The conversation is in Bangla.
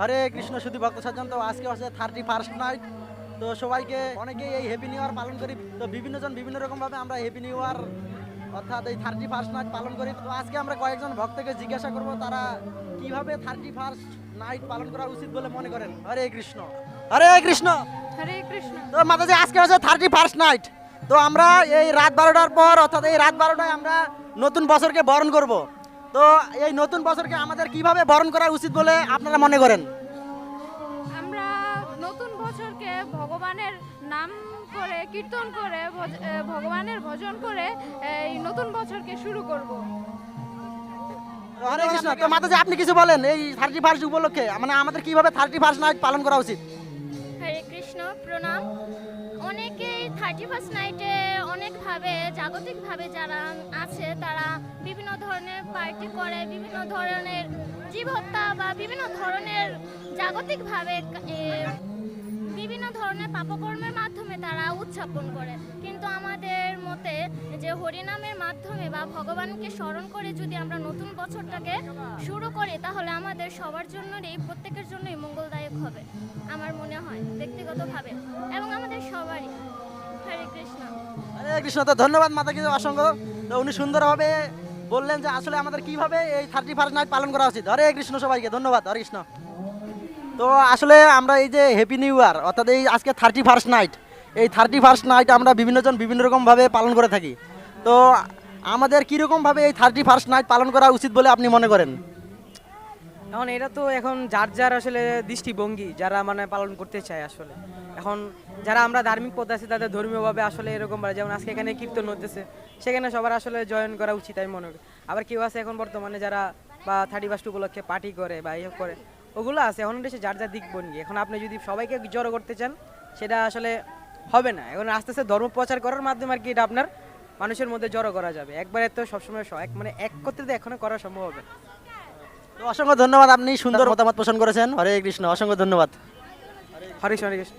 হরে কৃষ্ণ শুধু ভক্ত সাজন তো আজকে হচ্ছে থার্টি ফার্স্ট নাইট তো সবাইকে অনেকেই এই হ্যাপি নিউ ইয়ার পালন করি। তো বিভিন্ন জন বিভিন্ন রকমভাবে আমরা হ্যাপি নিউ ইয়ার অর্থাৎ এই থার্টি ফার্স্ট নাইট পালন করি। তো আজকে আমরা কয়েকজন ভক্তকে জিজ্ঞাসা করব তারা কীভাবে থার্টি ফার্স্ট নাইট পালন করা উচিত বলে মনে করেন? হরে কৃষ্ণ। হরে কৃষ্ণ। হরে কৃষ্ণ। তো মাতাজি আজকে হচ্ছে থার্টি ফার্স্ট নাইট তো আমরা এই রাত বারোটার পর অর্থাৎ এই রাত বারোটায় আমরা নতুন বছরকে বরণ করব। তো এই নতুন বছরকে আমাদের কীভাবে বরণ করা উচিত বলে আপনারা মনে করেন? আমরা নতুন বছরকে ভগবানের নাম করে কীর্তন করে ভগবানের ভজন করে এই নতুন বছরকে শুরু করব। হরে কৃষ্ণ তো মাতাজি আপনি কিছু বলেন এই থার্টি ফার্স্ট উপলক্ষে? মানে আমাদের কীভাবে থার্টি ফার্স্ট নাইট পালন করা উচিত? হরে কৃষ্ণ প্রণাম। অনেকেই থার্টি ফার্স্ট নাইটে অনেকভাবে জাগতিকভাবে যারা আছে, তারা বিভিন্ন ধরনের পার্টি করে, বিভিন্ন ধরনের জীব বা বিভিন্ন ধরনের জাগতিকভাবে বিভিন্ন ধরনের পাপকর্মের মাধ্যমে তারা উদযাপন করে। কিন্তু আমাদের মতে যে হরিনামের মাধ্যমে বা ভগবানকে স্মরণ করে যদি আমরা নতুন বছরটাকে শুরু করি, তাহলে আমাদের সবার জন্যই প্রত্যেকের জন্যই মঙ্গলদায়ক হবে, আমার মনে হয়, ব্যক্তিগতভাবে। এবং কৃষ্ণ তো ধন্যবাদ মাতাকে অসংখ্য। তো উনি সুন্দরভাবে বললেন যে আসলে আমাদের কীভাবে এই থার্টি ফার্স্ট নাইট পালন করা উচিত। হরে কৃষ্ণ সবাইকে, ধন্যবাদ, হরে কৃষ্ণ। তো আসলে আমরা এই যে হ্যাপি নিউ ইয়ার অর্থাৎ এই আজকে থার্টি ফার্স্ট নাইট, এই থার্টি ফার্স্ট নাইট আমরা বিভিন্নজন বিভিন্ন রকমভাবে পালন করে থাকি। তো আমাদের কীরকমভাবে এই থার্টি ফার্স্ট নাইট পালন করা উচিত বলে আপনি মনে করেন? এখন এটা তো এখন যার যার আসলে দৃষ্টিভঙ্গি, যারা মানে পালন করতে চায় আসলে। এখন যারা আমরা ধার্মিক পথ আছে তাদের ধর্মীয়ভাবে আসলে এরকম বলে যেমন আজকে এখানে কীর্তন হতেছে সেখানে সবার আসলে জয়েন করা উচিত আমি মনে করি। আবার কেউ আছে এখন বর্তমানে যারা বা থার্টি ফার্স্ট উপলক্ষে পার্টি করে বা ইয়ে করে ওগুলো আছে। এখন এটা যার যার দিক বনগি এখন আপনি যদি সবাইকে জড়ো করতে চান সেটা আসলে হবে না। এখন আস্তে আস্তে ধর্ম প্রচার করার মাধ্যমে আর কি এটা আপনার মানুষের মধ্যে জড়ো করা যাবে। একবারে তো সবসময় স- এক মানে এক করতে এখনও করা সম্ভব হবে তো অসংখ্য ধন্যবাদ আপনি সুন্দর মতামত পোষণ করেছেন। হরে কৃষ্ণ অসংখ্য ধন্যবাদ। হরে কৃষ্ণ হরে কৃষ্ণ।